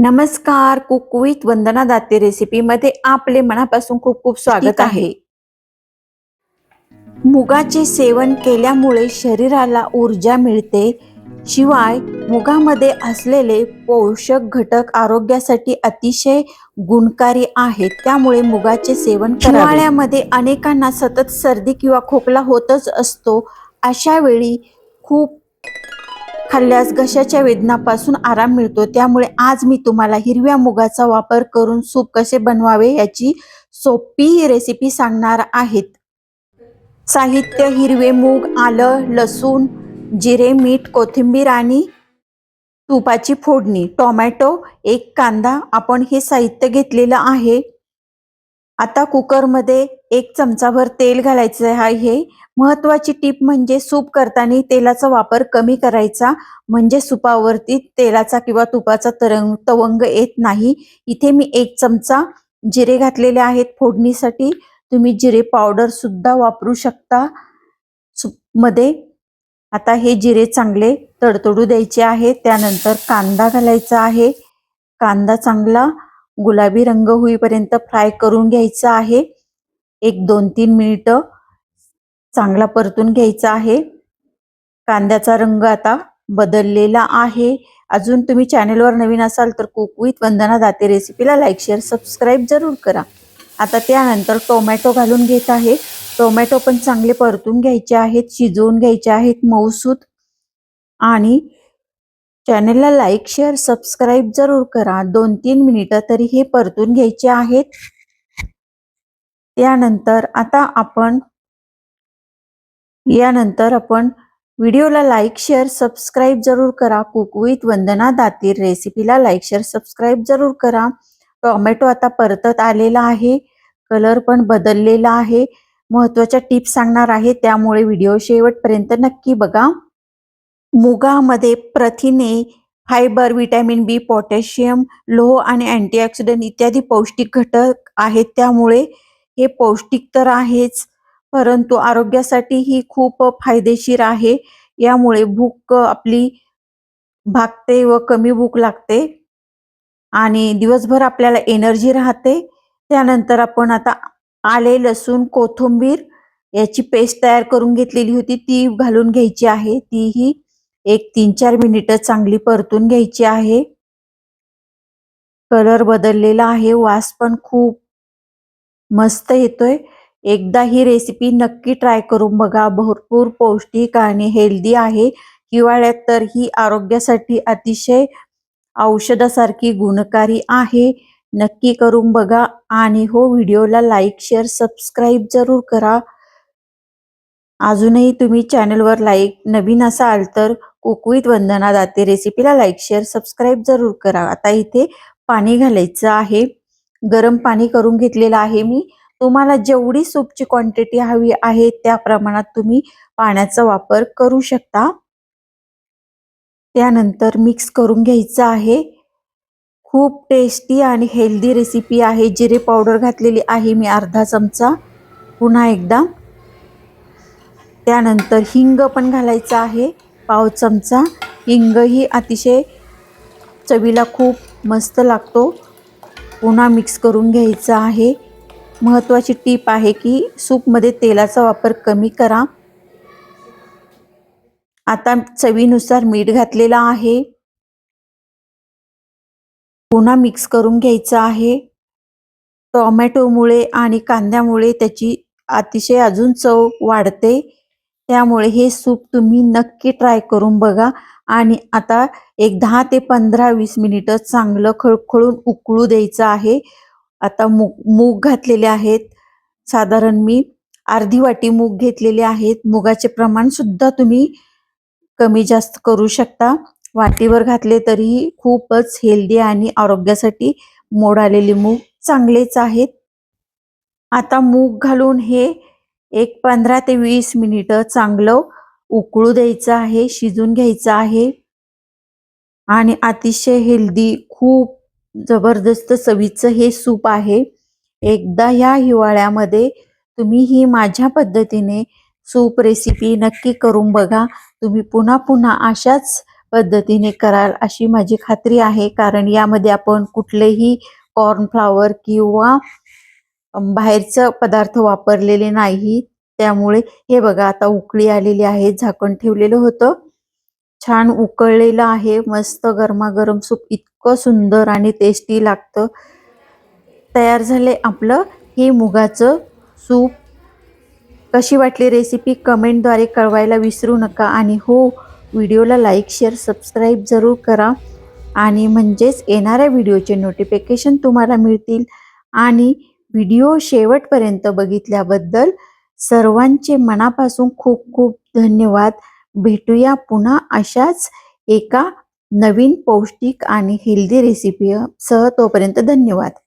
नमस्कार कुकवीत वंदना दाते रेसिपीमध्ये आपले मनापासून खूप खूप स्वागत आहे. मुगाचे सेवन केल्यामुळे शरीराला ऊर्जा मिळते शिवाय मुगामध्ये असलेले पोषक घटक आरोग्यासाठी अतिशय गुणकारी आहेत त्यामुळे मुगाचे सेवन. हिवाळ्यामध्ये अनेकांना सतत सर्दी किंवा खोकला होतच असतो अशा वेळी खूप खाल्ल्यास घशाच्या वेदनापासून आराम मिळतो. त्यामुळे आज मी तुम्हाला हिरव्या मुगाचा वापर करून सूप कसे बनवावे याची सोपी रेसिपी सांगणार आहेत. साहित्य हिरवे मूग आलं लसूण जिरे मीठ कोथिंबीर आणि तुपाची फोडणी टोमॅटो एक कांदा. आपण हे साहित्य घेतलेलं आहे. आता कुकरमध्ये एक चमचाभर तेल घालायचं आहे महत्वाची टीप म्हणजे सूप करताना तेलाचा वापर कमी करायचा. म्हणजे सुपावरती तेलाचा किंवा तुपाचा तरंग तवंग येत नाही. इथे मी एक चमचा जिरे घातलेले आहेत फोडणीसाठी. तुम्ही जिरे पावडर सुद्धा वापरू शकता. मध्ये आता हे जिरे चांगले तडतडू द्यायचे आहे. त्यानंतर कांदा घालायचा आहे. कांदा चांगला गुलाबी रंग होईपर्यंत फ्राय करून घ्यायचा आहे. एक दोन तीन मिनिटं चांगला परतून घ्यायचा आहे. कांद्याचा रंग आता बदललेला आहे. अजून तुम्ही चॅनेलवर नवीन असाल तर कुक विथ वंदना दाते रेसिपीला लाईक शेअर सबस्क्राईब जरूर करा. आता त्यानंतर टोमॅटो घालून घेत आहे. टोमॅटो पण चांगले परतून घ्यायचे आहेत शिजवून घ्यायचे आहेत मऊसूत. आणि चॅनेलला लाईक शेअर सबस्क्राईब जरूर करा. दोन तीन मिनिटं तरी हे परतून घ्यायचे आहेत. त्यानंतर आता आपण यानंतर आपण व्हिडिओला लाईक शेअर सबस्क्राईब जरूर करा. कुक विथ वंदना दातीर रेसिपीला लाईक शेअर सबस्क्राईब जरूर करा. टोमॅटो आता परतत आलेला आहे. कलर पण बदललेला आहे. महत्त्वाच्या टिप्स सांगणार आहे. त्यामुळे व्हिडिओ शेवटपर्यंत नक्की बघा. मुगामध्ये प्रथिने फायबर विटॅमिन बी पोटॅशियम लोह आणि अँटीऑक्सिडंट इत्यादी पौष्टिक घटक आहेत. त्यामुळे हे पौष्टिक तर आहेच परंतु आरोग्यासाठी ही खूप फायदेशीर आहे. यामुळे भूक आपली भागते व कमी भूक लागते. आणि दिवसभर आपल्याला एनर्जी राहते. त्यानंतर आपण आता आले लसूण कोथिंबीर याची पेस्ट तयार करून घेतलेली होती. ती घालून घ्यायची आहे. तीही एक तीन चार मिनिटं चांगली परतून घ्यायची आहे. कलर बदललेला आहे. वास पण खूप मस्त येतोय. एकदा ही रेसिपी नक्की ट्राय करून बघा. भरपूर पौष्टिक आणि हेल्दी आहे. हिवाळ्यात तर ही आरोग्यासाठी अतिशय औषधासारखी गुणकारी आहे. नक्की करून बघा आणि हो व्हिडिओला लाईक शेअर सबस्क्राईब जरूर करा. अजूनही तुम्ही चॅनलवर लाईक नवीन असाल तर कुकवीत वंदना दाते रेसिपीला लाईक शेअर सबस्क्राईब जरूर करा. आता इथे पाणी घालायचं आहे. गरम पाणी करून घेतलेलं आहे मी. तुम्हाला जेवढी सूपची क्वांटिटी हवी आहे त्या प्रमाणात तुम्ही पाण्याचा वापर करू शकता. त्यानंतर मिक्स करून घ्यायचं आहे. खूप टेस्टी आणि हेल्दी रेसिपी आहे. जिरे पावडर घातलेली आहे मी अर्धा चमचा. पुन्हा एकदा. त्यानंतर हिंग पण घालायचं आहे पाव चमचा. हिंग ही अतिशय चवीला खूप मस्त लागतो. पुन्हा मिक्स करून घ्यायचं आहे. महत्त्वाची टीप आहे की सूपमध्ये तेलाचा वापर कमी करा. आता चवीनुसार मीठ घातलेलं आहे. पुन्हा मिक्स करून घ्यायचं आहे. टोमॅटोमुळे आणि कांद्यामुळे त्याची अतिशय अजून चव वाढते. त्यामुळे हे सूप तुम्ही नक्की ट्राय करून बघा. आणि आता एक दहा ते पंधरा वीस मिनिटं चांगलं खळखळून उकळू द्यायचं आहे. आता मूग मूग घातलेले आहेत. साधारण मी अर्धी वाटी मूग घेतलेले आहेत. मुगाचे प्रमाण सुद्धा तुम्ही कमी जास्त करू शकता. वाटीवर घातले तरीही खूपच हेल्दी आणि आरोग्यासाठी मोड आलेले मूग चांगलेच आहेत. आता मूग घालून हे एक पंधरा ते वीस मिनिटं चांगलं उकळू द्यायचं आहे शिजून घ्यायचं आहे. आणि अतिशय हेल्दी खूप जबरदस्त चवीचं हे सूप आहे. एकदा ह्या हिवाळ्यामध्ये तुम्ही ही माझ्या पद्धतीने सूप रेसिपी नक्की करून बघा. तुम्ही पुन्हा पुन्हा अशाच पद्धतीने कराल अशी माझी खात्री आहे. कारण यामध्ये आपण कुठलेही कॉर्नफ्लावर किंवा बाहेरचं पदार्थ वापरलेले नाही. त्यामुळे हे बघा आता उकळी आलेली आहे झाकण ठेवलेलं होतं. छान उकळलेलं आहे मस्त गरमागरम सूप इतकं सुंदर आणि टेस्टी लागतं. तयार झाले आपलं हे मुगाचं सूप. कशी वाटली रेसिपी कमेंटद्वारे कळवायला विसरू नका आणि हो व्हिडिओला लाईक शेअर सबस्क्राईब जरूर करा. आणि म्हणजेच येणाऱ्या व्हिडिओचे नोटिफिकेशन तुम्हाला मिळतील. आणि व्हिडिओ शेवटपर्यंत बघितल्याबद्दल सर्वांचे मनापासून खूप खूप धन्यवाद. भेटूया पुन्हा अशाच एका नवीन पौष्टिक आणि हेल्दी रेसिपी सह. तोपर्यंत धन्यवाद.